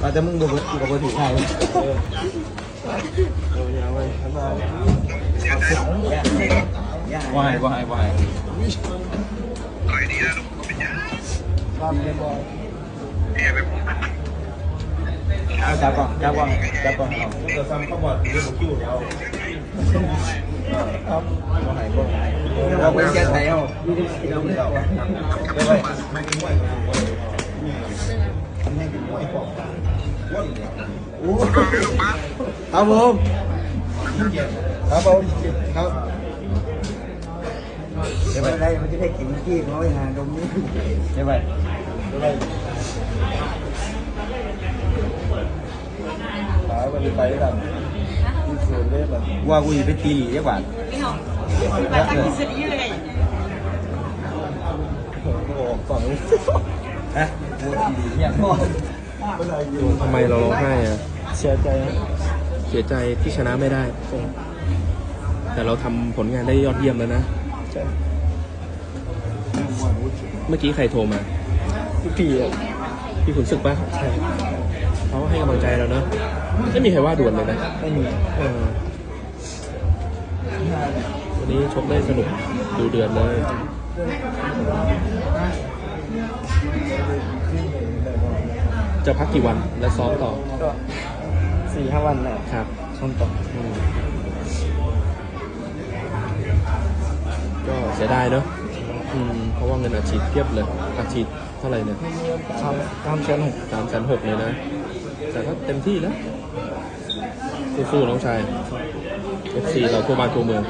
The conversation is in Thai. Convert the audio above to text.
เราจะมึงดูบกูกับกูถือไทยวายวายวายจับก่อนจับก่อนจับก่อนเอาจะซ้ำข้าวบดเครับผมครับผมครับได้ไหมได้มันจะได้กินขี้เขาไปหาตรงนี้ได้ไหมได้ไหมตายวไปกันที่สวนเล่นแบบว่ากูจะไปตีหลีได้บ้านไม่เอาไปทางอิสรีเลยโอ้โหฝั่งนี้ฮะกูตีหลีเนี่ย ทำไมเราร้องไห้อะเสียใจเสียใจที่ชนะไม่ได้ แต่เราทำผลงานได้ยอดเยี่ยมแล้วนะเมื่อกี้ใครโทรมา พี่อะพี่ขุนศึกปะใช่เขาให้กำลังใจเราเนอะไม่มีใครว่าด่วนเลยนะไม่มีเออวันนี้ชกได้สนุกดูเดือดเลย จะพักกี่วันแล้วซ้อมต่อก็สี่ห้าวันแหละครับช่วงต่ออืมก็เสียดายเนอะอืมเพราะว่าเงินอาชีพเพียบเลยอาชีพเท่าไหร่เนี่ยทำทำแชนหกสามแสนหกเลยนะ แต่ก็เต็มที่แล้ว สู้ๆน้องชาย FC เราทั่วบ้านทั่วเมือง